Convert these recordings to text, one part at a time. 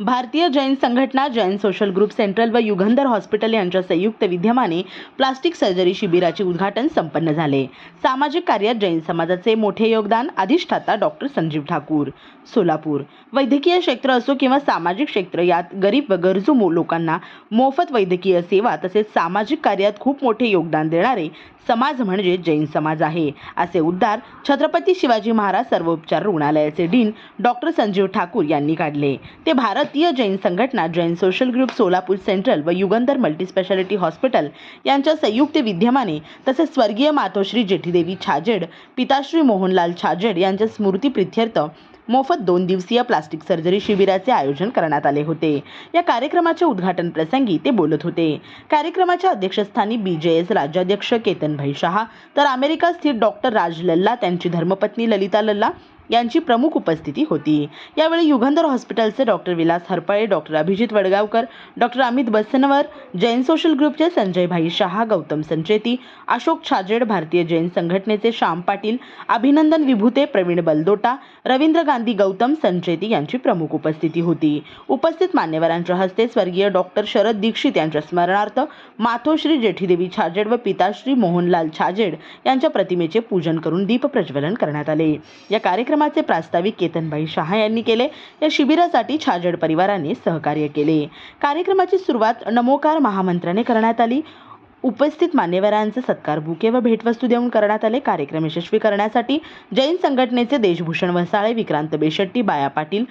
भारतीय जैन संघटना Jain social group central व युगंधर हॉस्पिटल यांच्या संयुक्त विद्यमाने प्लास्टिक सर्जरी शिबिराचे उद्घाटन संपन्न झाले. सामाजिक कार्यात जैन समाजाचे मोठे योगदान अधिष्ठाता डॉक्टर संजीव ठाकूर. सोलापूर. वैद्यकीय क्षेत्र असो किंवा सामाजिक क्षेत्र यात गरीब व गरजू लोकांना मोफत वैद्यकीय सेवा तसेच सामाजिक कार्यात खूप मोठे योगदान देणारे समाज म्हणजे जैन समाज आहे असे उद्गार छत्रपती शिवाजी महाराज सर्वोपचार रुग्णालयाचे डीन डॉक्टर संजीव ठाकूर यांनी काढले. ते भारत भारतीय जैन संघटना Jain social group Solapur central व युगंधर मल्टीस्पेशालिटी हॉस्पिटल यांच्या संयुक्त विद्यमाने तसेच स्वर्गीय मातोश्री जेठीदेवी छाजेड पिताश्री मोहनलाल छाजेड यांच्या स्मृतीप्रित्यर्थ मोफत दोन दिवसीय प्लास्टिक सर्जरी शिबिराचे आयोजन करण्यात आले होते. या कार्यक्रमाच्या उद्घाटन प्रसंगी ते बोलत होते. कार्यक्रमाच्या अध्यक्षस्थानी B J S राज्याध्यक्ष Ketanbhai Shah तर अमेरिका स्थित डॉक्टर राज लल्ला त्यांची धर्मपत्नी ललिता लल्ला यांची प्रमुख उपस्थिती होती. यावेळी युगंधर हॉस्पिटलचे doctor Vilas Harpale doctor Abhijit Wadgaonkar doctor Amit Basanwar Jain social ग्रुपचे संजय भाई शहा गौतम संचेती अशोक छाजेड भारतीय जैन संघटनेचे श्याम पाटील अभिनंदन विभूते प्रवीण बलदोटा रवींद्र गांधी गौतम संचेती यांची प्रमुख उपस्थिती होती. उपस्थित मान्यवरांच्या हस्ते स्वर्गीय डॉक्टर शरद दीक्षित यांच्या स्मरणार्थ माथोश्री जेठीदेवी छाजेड व पिताश्री मोहनलाल छाजेड यांच्या प्रतिमेचे पूजन करून दीप प्रज्वलन करण्यात आले. या कार्यक्रम कार्यक्रमाचे प्रास्ताविक केतनभाई शहा यांनी केले. या शिबिरासाठी छाजड परिवाराने सहकार्य केले. कार्यक्रमाची सुरुवात नमोकार महामंत्राने करण्यात आली. उपस्थित मान्यवरांचे सत्कार बुके व भेटवस्तू देऊन करण्यात आले. कार्यक्रम यशस्वी करण्यासाठी जैन संघटनेचे देशभूषण वसाळे विक्रांत बेशट्टी बाया पाटील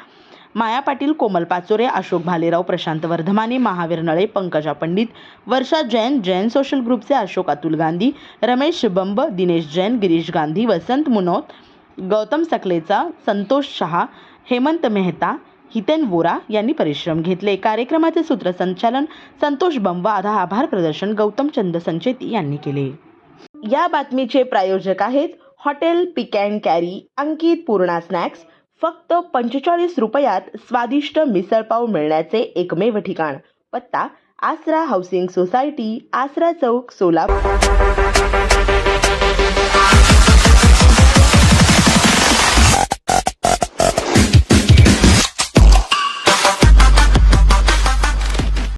माया पाटील कोमल पाचोरे अशोक भालेराव प्रशांत वर्धमाने महावीर नळे पंकजा पंडित वर्षा जैन जैन सोशल ग्रुपचे अशोक अतुल गांधी रमेश बंब दिनेश जैन गिरीश गांधी वसंत मुनोत गौतम सकलेचा संतोष शहा हेमंत मेहता हितेन वोरा यांनी परिश्रम घेतले. कार्यक्रमाचे सूत्रसंचालन संतोष बंबा आधा आभार प्रदर्शन गौतम चंद संचेती यांनी केले. या बातमीचे प्रायोजक आहेत hotel pick and carry Ankit Purna snacks. फक्त पंचेचाळीस रुपयात स्वादिष्ट मिसळपाव मिळण्याचे एकमेव ठिकाण. पत्ता आसरा हाऊसिंग सोसायटी आसरा चौक सोलापूर.